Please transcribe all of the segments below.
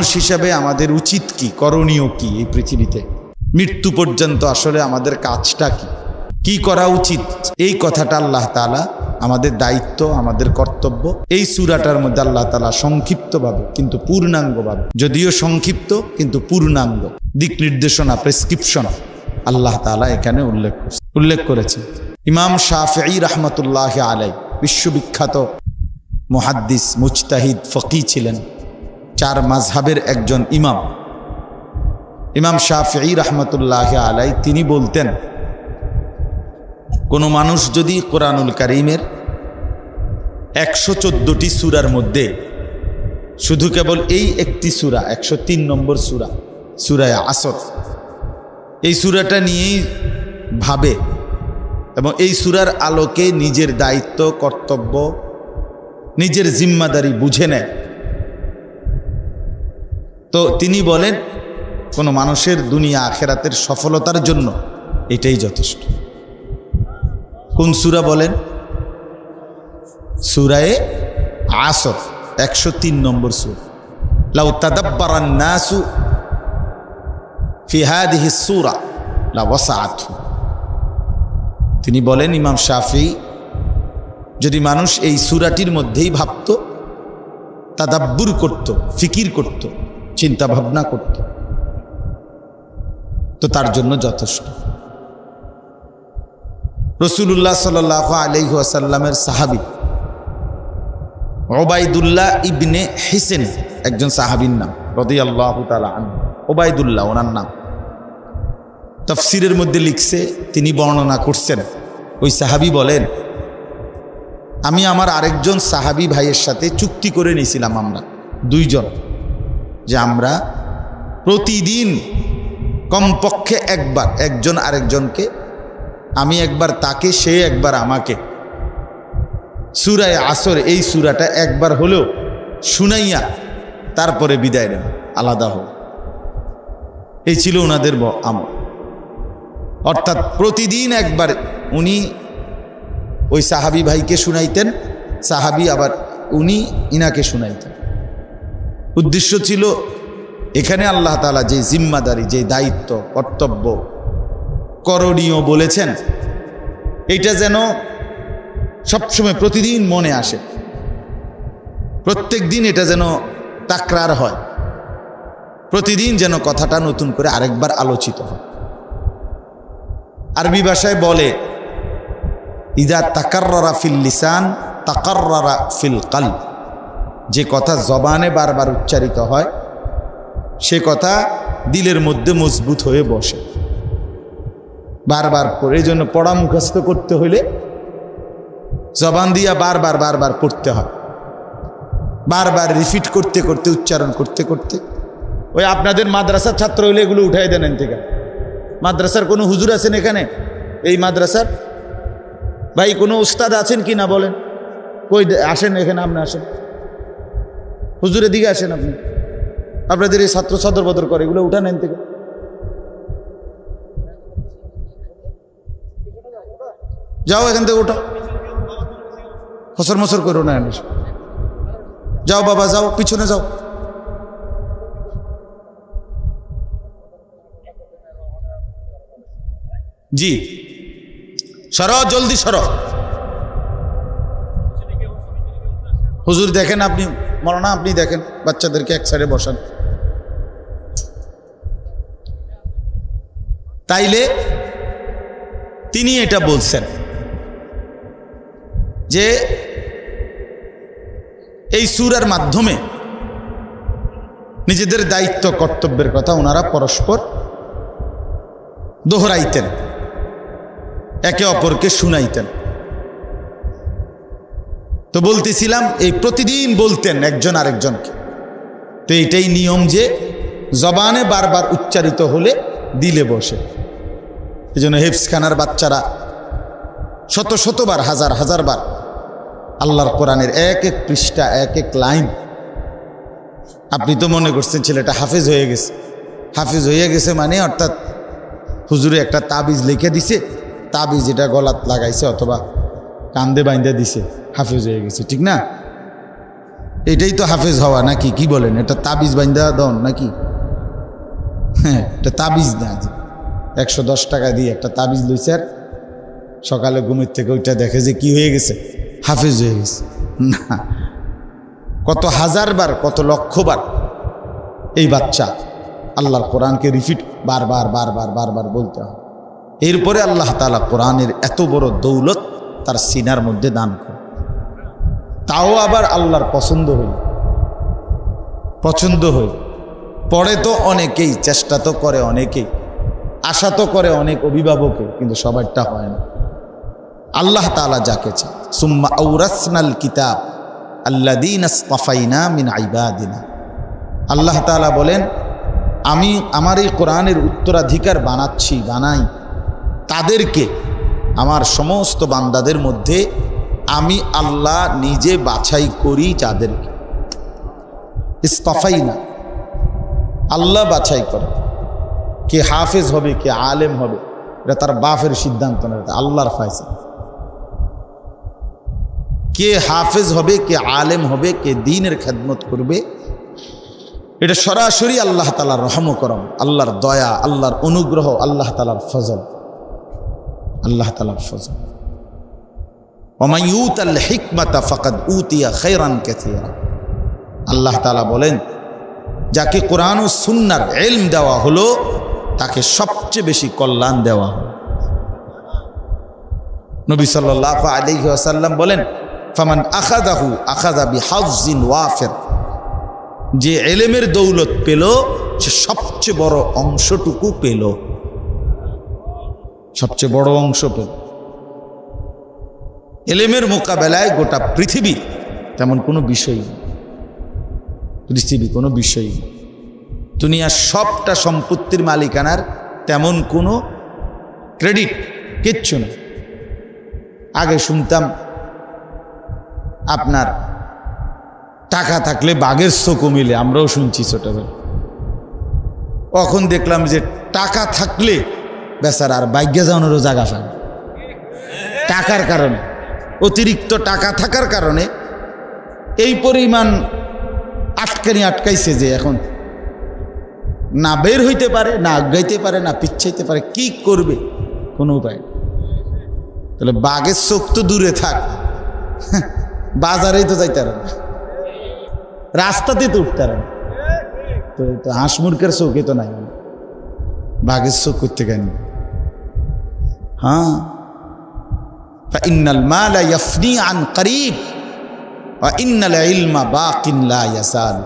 মানুষ হিসাবে আমাদের উচিত কি? করণীয় কি এই পৃথিবীতে? মৃত্যু পর্যন্ত আসলে আমাদের কাজটা কি? কি করা উচিত? এই কথাটা আল্লাহ তালা আমাদের দায়িত্ব, আমাদের কর্তব্য। এই সুরাটার মধ্যে আল্লাহ তালা সংক্ষিপ্তভাবে কিন্তু পূর্ণাঙ্গভাবে। যদিও সংক্ষিপ্ত, কিন্তু পূর্ণাঙ্গ। দিক নির্দেশনা প্রেসক্রিপশন আল্লাহ তালা এখানে উল্লেখ করছে উল্লেখ করেছেন। ইমাম শাফি রহমতুল্লাহ আলাই বিশ্ববিখ্যাত মুহাদ্দিস, মুজতাহিদ, ফকি ছিলেন। চার মাঝহাবের একজন ইমাম। ইমাম শাফি রহমতুল্লাহ আলাই তিনি বলতেন, কোনো মানুষ যদি কোরআনুল করিমের একশো চোদ্দোটি সুরার মধ্যে, শুধু কেবল এই একটি সুরা, একশো তিন নম্বর সুরা, সুরায় আসর, এই সুরাটা নিয়েই ভাবে এবং এই সুরার আলোকে নিজের দায়িত্ব, কর্তব্য, নিজের জিম্মাদারি বুঝে নেয়। তো তিনি বলেন, কোনো মানুষের দুনিয়া আখেরাতের সফলতার জন্য এটাই যথেষ্ট। কোন সুরা বলেন? সুরায়ে আসর, একশো তিন নম্বর সুর। লাউ তাদাব্বারান নাসু ফি হাদিহি সুরা লা ওয়াসাআতহু তিনি বলেন, ইমাম শাফি যদি মানুষ এই সুরাটির মধ্যেই ভাবত, তাদাব্বুর করত, ফিকির করত চিন্তা ভাবনা করত। তো তার জন্য যথেষ্ট। রসুল্লাহ সাল আলহি আসাল্লামের সাহাবি ওবায়দুল্লাহ ইবনে হিসেন, একজন সাহাবির নাম রদি আল্লাহ ওবায়দুল্লাহ, ওনার নাম। তফসিরের মধ্যে লিখছে, তিনি বর্ণনা করছেন, ওই সাহাবি বলেন, আমি আমার আরেকজন সাহাবি ভাইয়ের সাথে চুক্তি করে নিয়েছিলাম আমরা, দুইজন। যে আমরা প্রতিদিন কমপক্ষে একবার একজন আরেকজনকে, আমি একবার তাকে, সে একবার আমাকে। সুরায় আসর এই সুরাটা একবার হলেও শুনাইয়া তারপরে বিদায় নেন আলাদা হোক এই ছিল ওনাদের আমল। অর্থাৎ প্রতিদিন একবার উনি ওই সাহাবি ভাইকে শুনাইতেন, সাহাবি আবার উনি ইনাকে শুনাইতেন। উদ্দেশ্য ছিল এখানে আল্লাহ তালা যে জিম্মাদারি, যে দায়িত্ব, কর্তব্য করণীয় বলেছেন, এটা যেন সবসময় প্রতিদিন মনে আসে। প্রত্যেক দিন এটা যেন তাকরার হয়। প্রতিদিন যেন কথাটা নতুন করে আরেকবার আলোচিত হয়। আরবি ভাষায় বলে, ইদা তাকাররা ফিল লিসান তাকাররা ফিল কাল যে কথা জবানে বারবার উচ্চারিত হয়, সে কথা দিলের মধ্যে মজবুত হয়ে বসে। বারবার এই জন্য পড়া মুখস্থ করতে হলে জবান দিয়া বারবার বারবার পড়তে হয়। বারবার রিপিট করতে করতে, উচ্চারণ করতে করতে। ওই আপনাদের মাদ্রাসার ছাত্র হলে এগুলো উঠাই দেন থেকে মাদ্রাসার কোনো হুজুর আছেন এখানে? এই মাদ্রাসার? ভাই, কোনো উস্তাদ আছেন কি না বলেন? কই আসেন এখানে, আপনি আসেন। হুজুরের দিকে আসেন আপনি। আপনাদের এই ছাত্র সদর বদর করে, এগুলো উঠান এন থেকে। যাও এখান থেকে উঠো ফসর মসর করো না যাও বাবা, যাও, পিছনে যাও। জি। সর, জলদি সর। হুজুর দেখেন আপনি মরনা, আপনি দেখেন, বাচ্চাদেরকে এক সাইডে বসান। তাইলে তিনি এটা বলছেন যে এই সুরার মাধ্যমে নিজেদের দায়িত্ব, কর্তব্যের কথা ওনারা পরস্পর দোহরাইতেন, একে অপরকে শুনাইতেন। তো বলতেছিলাম, এই প্রতিদিন বলতেন একজন আরেকজনকে। তো এটাই নিয়ম যে জবানে বারবার উচ্চারিত হলে দিলে বসে। এই জন্য হেফসখানার বাচ্চারা শত শতবার, হাজার হাজার বার আল্লাহর কোরআনের এক এক পৃষ্ঠা, এক এক লাইন। আপনি তো মনে করছেন ছেলেটা হাফেজ হয়ে গেছে। হাফেজ হয়ে গেছে মানে অর্থাৎ হুজুরে একটা তাবিজ লিখে দিছে, তাবিজ এটা গলাত লাগাইছে অথবা কান্দে বাইন্দে দিছে। হাফেজ হয়ে গেছে, ঠিক না? এটাই তো হাফেজ হওয়া নাকি? কি বলেন? এটা তাবিজ বাইন্দা দন নাকি? হ্যাঁ এটা তাবিজ না একশো দশ টাকা দিয়ে একটা তাবিজ লইছে আর সকালে ঘুমের থেকে ওইটা দেখে যে কি হয়ে গেছে? হাফেজ হয়ে গেছে। না, কত হাজার বার, কত লক্ষ বার এই বাচ্চা আল্লাহর কোরআনকে রিপিট বারবার বারবার বারবার বলতে হয়। এরপরে আল্লাহ তালা কোরআনের এত বড় দৌলত তার সিনার মধ্যে দান করে। তাও আবার আল্লাহর পছন্দ হই। পছন্দ হই। পড়ে তো অনেকেই, চেষ্টা তো করে অনেকেই, আশা তো করে অনেক অভিভাবকে কিন্তু সবারটা হয় না। আল্লাহ তালা যাকে চায়। সুম্মা আউরাসনাল কিতাব আল্লাদিন আসতাফাইনা মিন আইবাদিনা আল্লাহ তালা বলেন, আমি আমার এই কোরআনের উত্তরাধিকার বানাচ্ছি, বানাই। তাদেরকে, আমার সমস্ত বান্দাদের মধ্যে আমি আল্লাহ নিজে বাছাই করি যাদেরকে। ইস্তফাই না। আল্লাহ বাছাই করে। কে হাফেজ হবে, কে আলেম হবে, এটা তার বাফের সিদ্ধান্ত না আল্লাহর ফায়সা কে হাফেজ হবে, কে আলেম হবে, কে দিনের খেদমত করবে, এটা সরাসরি আল্লাহ তালার রহম করম আল্লাহর দয়া, আল্লাহর অনুগ্রহ, আল্লাহ তালার ফজল। আল্লাহ তালার ফজল। ওমাইউত আল হিকমাতা ফকাদ উতিয়া খেরান কেথিয়া আল্লাহ তালা বলেন, যাকে কোরআন ও সুন্নার এলম দেওয়া হলো, তাকে সবচেয়ে বেশি কল্যাণ দেওয়া নবী সাল্লাহ আলহি আসাল্লাম বলেন, ফামান আখাদাহু আখাদা বি হাউজিন ওয়াফের। যে এলেমের দৌলত পেল, সে সবচেয়ে বড় অংশটুকু পেল। সবচেয়ে বড় অংশ পেল। এলেমের মোকাবেলায় গোটা পৃথিবী তেমন কোনো বিষয় পৃথিবী কোনো বিষয় দুনিয়ার সবটা সম্পত্তির মালিকানার তেমন কোনো ক্রেডিট কিচ্ছু না আগে শুনতাম, আপনার টাকা থাকলে বাঘের চোখও মিলে, আমরাও শুনছি ছোটবেলা কখন দেখলাম যে টাকা থাকলে বেচার আর বাইজ্ঞা যাওয়ানোরও জায়গা না। টাকার কারণে। অতিরিক্ত টাকা থাকার কারণে এই পরিমাণ আটকানি আটকাইছে যে এখন না বের হইতে পারে, না আগাইতে পারে, না পিছাইতে পারে, কি করবে? কোনো উপায়। তাহলে বাঘের চোখ তো দূরে থাক। বাজারেই তো যাইতে না। রাস্তাতে তো উঠতে না। তো তো হাঁস মুরগের চোখে তো নাই। বাঘের চোখ করতে কেন হ্যাঁ। ইন্নাল মালা ইয়াফনি আন করিব ইন্নাল ইলমা বা কিনলা ইয়াসাল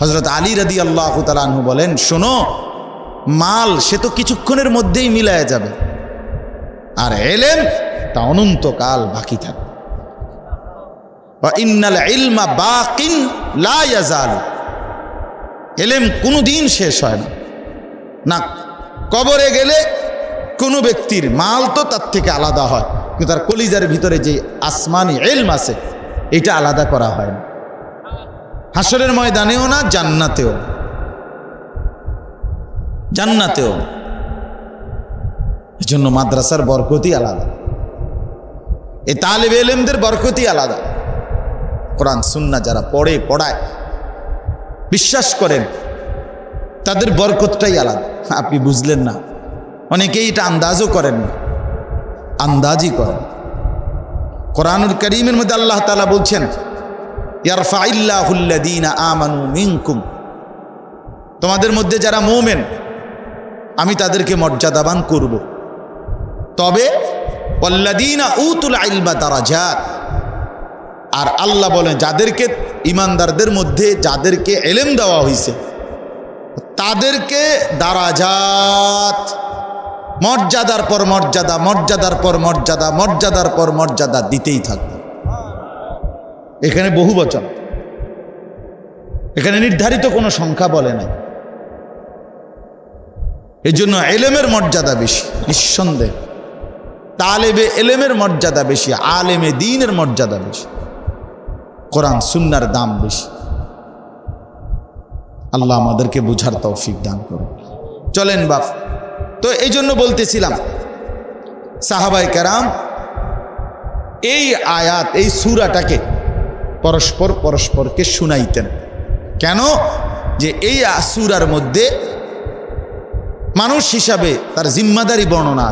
হজরত আলী রদি আল্লাহ তালাহু বলেন, শোনো, মাল সে তো কিছুক্ষণের মধ্যেই মিলায় যাবে। আর এলেম তা অনন্তকাল বাকি থাকবে। ইন্নাল ইলমা বা কিন লা ইয়াজাল এলেম কোনো দিন শেষ হয় না। না, কবরে গেলে কোনো ব্যক্তির মাল তো তার থেকে আলাদা হয়। কিন্তু তার কলিজার ভিতরে যে আসমানি এলম আছে, এটা আলাদা করা হয় না। হাসরের ময়দানেও না, জান্নাতেও। জান্নাতেও। না। এজন্য মাদ্রাসার বরকতি আলাদা। এ তালেব এলেমদের বরকতি আলাদা। কোরআন সুন্না যারা পড়ে, পড়ায়, বিশ্বাস করেন, তাদের বরকতটাই আলাদা। আপনি বুঝলেন না। অনেকেই এটা আন্দাজও করেন না। আন্দাজই করেন কোরআনুল করিমের মধ্যে আল্লাহ তালা বলছেন ইয়ারফাইল্লাহুল্লাদিনা আমানু মিনকুম। তোমাদের মধ্যে যারা মোমেন, আমি তাদেরকে মর্যাদাবান করব। তবে ওল্লাদিনা উতুল আইলবা দারাজাত। আর আল্লাহ বলেন যাদেরকে ইমানদারদের মধ্যে যাদেরকে এলেম দেওয়া হয়েছে তাদেরকে দারাজাত মর্যাদার পর মর্যাদা, মর্যাদার পর মর্যাদা, মর্যাদার পর মর্যাদা দিতেই থাকবে। এখানে বহু বচন। এখানে নির্ধারিত কোনো সংখ্যা বলে নাই। এই জন্য এলেমের মর্যাদা বেশি, নিঃসন্দেহ। তালেবে এলেমের মর্যাদা বেশি, আলেমে দিনের মর্যাদা বেশি। কোরআন, সুন্নার দাম বেশি। আল্লাহ আমাদেরকে বুঝার তৌফিক দান করুন। চলেন বাপ তো এই জন্য বলতেছিলাম সাহাবাই কারাম, এই আয়াত, এই সুরাটাকে পরস্পর পরস্পরকে শুনাইতেন। কেন? যে এই আসুরার মধ্যে মানুষ হিসাবে তার জিম্মাদারি বর্ণনা